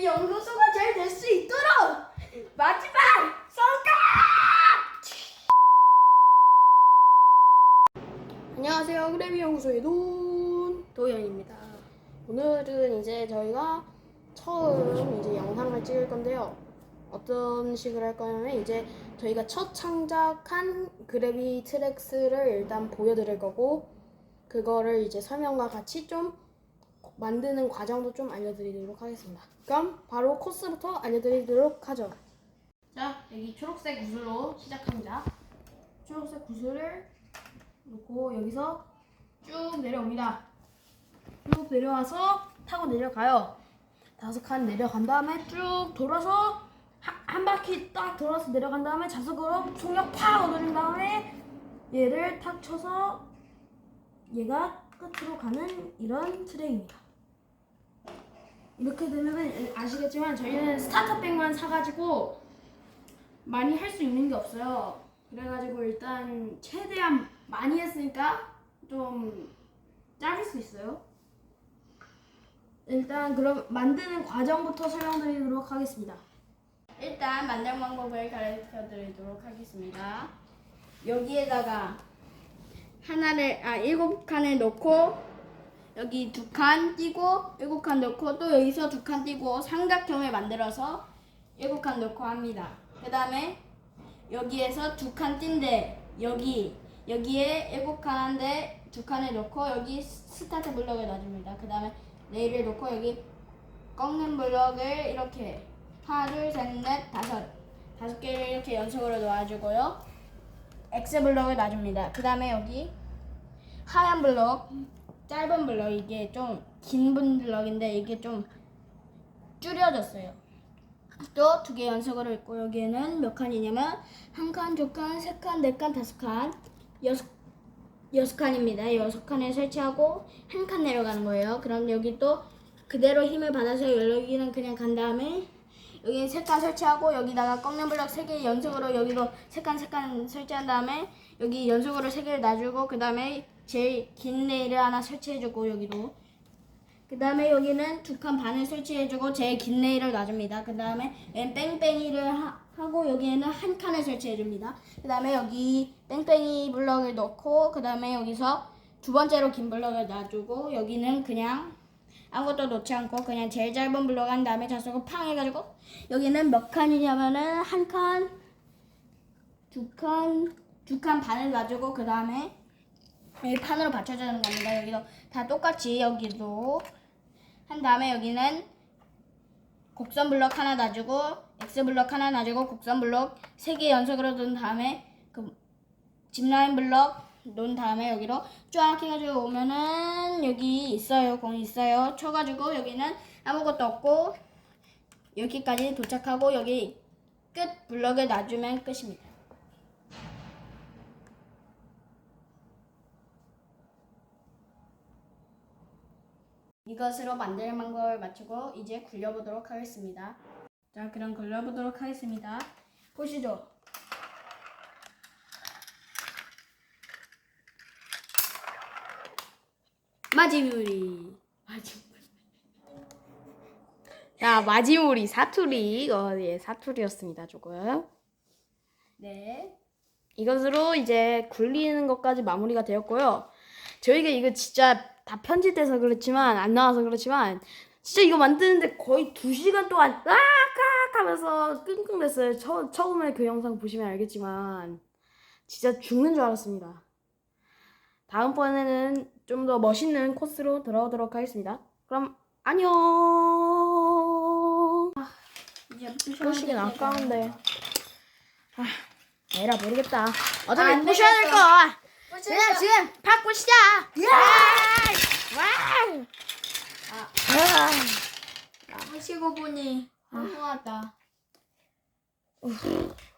그대비 연구소가 잘 될 수 있도록 마지막 손가락 안녕하세요. 그래비 연구소의 돈 도현입니다. 오늘은 이제 저희가 처음 이제 영상을 찍을 건데요. 어떤 식으로 할 거냐면 이제 저희가 첫 창작한 그래비 트랙스를 일단 보여드릴 거고 그거를 이제 설명과 같이 좀 만드는 과정도 좀 알려드리도록 하겠습니다. 그럼 바로 코스부터 알려드리도록 하죠. 자 여기 초록색 구슬로 시작합니다. 초록색 구슬을 놓고 여기서 쭉 내려옵니다. 쭉 내려와서 타고 내려가요. 다섯 칸 내려간 다음에 쭉 돌아서 한, 한 바퀴 딱 돌아서 내려간 다음에 자석으로 총력 팍 얻어낸 다음에 얘를 탁 쳐서 얘가 끝으로 가는 이런 트랙입니다. 이렇게 되면은 아시겠지만 저희는 스타터백만 사가지고 많이 할 수 있는 게 없어요. 그래가지고 일단 최대한 많이 했으니까 좀 짧을 수 있어요. 일단 그럼 만드는 과정부터 설명드리도록 하겠습니다. 일단 만들 방법을 가르쳐 드리도록 하겠습니다. 여기에다가 하나를 아 일곱 칸을 넣고 여기 두 칸 띄고 일곱 칸 넣고 또 여기서 두 칸 띄고 삼각형을 만들어서 일곱 칸 넣고 합니다. 그 다음에 여기에서 두 칸 띈데 여기 여기에 일곱 칸 한데 두 칸을 넣고 여기 스타트 블럭을 놔줍니다. 그 다음에 레일을 놓고 여기 꺾는 블럭을 이렇게 하나 둘셋넷 다섯 다섯 개를 이렇게 연속으로 놓아주고요. X 블럭을 놔줍니다. 그 다음에 여기 하얀 블럭, 짧은 블럭 이게 좀 긴 블럭인데 이게 좀 줄여졌어요. 또 두 개 연속으로 있고 여기에는 몇 칸이냐면 한 칸, 두 칸, 세 칸, 네 칸, 다섯 칸, 여섯 여섯 칸입니다. 여섯 칸에 설치하고 한 칸 내려가는 거예요. 그럼 여기 또 그대로 힘을 받아서 여기는 그냥 간 다음에 여기 세 칸 설치하고 여기다가 꺾는 블럭 세 개 연속으로 여기도 세 칸 세 칸 설치한 다음에 여기 연속으로 세 개를 놔주고 그 다음에 제일 긴 레일을 하나 설치해주고 여기도 그 다음에 여기는 두 칸 반을 설치해주고 제일 긴 레일을 놔줍니다. 그 다음에 뺑뺑이를 하, 고 여기에는 한 칸을 설치해줍니다. 그 다음에 여기 뺑뺑이 블럭을 넣고 그 다음에 여기서 두 번째로 긴 블럭을 놔주고 여기는 그냥 아무것도 놓지 않고 그냥 제일 짧은 블럭 한 다음에 자석을 팡 해가지고 여기는 몇 칸이냐면은 한 칸, 두 칸, 두 칸 반을 놔주고 그 다음에 여기 판으로 받쳐주는 겁니다. 여기도 다 똑같이 여기도 한 다음에 여기는 곡선 블럭 하나 놔주고 X 블럭 하나 놔주고 곡선 블럭 세 개 연속으로 놓은 다음에 그 짚라인 블럭 놓은 다음에 여기로 쫙 해가지고 오면은 여기 있어요 공이 있어요 쳐가지고 여기는 아무것도 없고 여기까지 도착하고 여기 끝 블럭을 놔주면 끝입니다. 이것으로 만드는 방법을 마치고 이제 굴려보도록 하겠습니다. 자, 그럼 굴려보도록 하겠습니다. 보시죠. 마지무리. 마지무리. 야 마지물이 사투리 이거 예 사투리였습니다 조금 네. 이것으로 이제 굴리는 것까지 마무리가 되었고요 저희가 이거 진짜 다 편집돼서 그렇지만 안 나와서 그렇지만 진짜 이거 만드는데 거의 두 시간 동안 깍깍 하면서 끙끙댔어요 처, 처음에 그 영상 보시면 알겠지만 진짜 죽는 줄 알았습니다 다음번에는 좀 더 멋있는 코스로 들어오도록 하겠습니다 그럼 안녕 이제 부시긴 아까운데. 아, 에라 모르겠다. 안 어차피 부셔야 될 거. 그냥 지금 팍 부시자. 와! 와! 하시고 보니 너무하다. 아.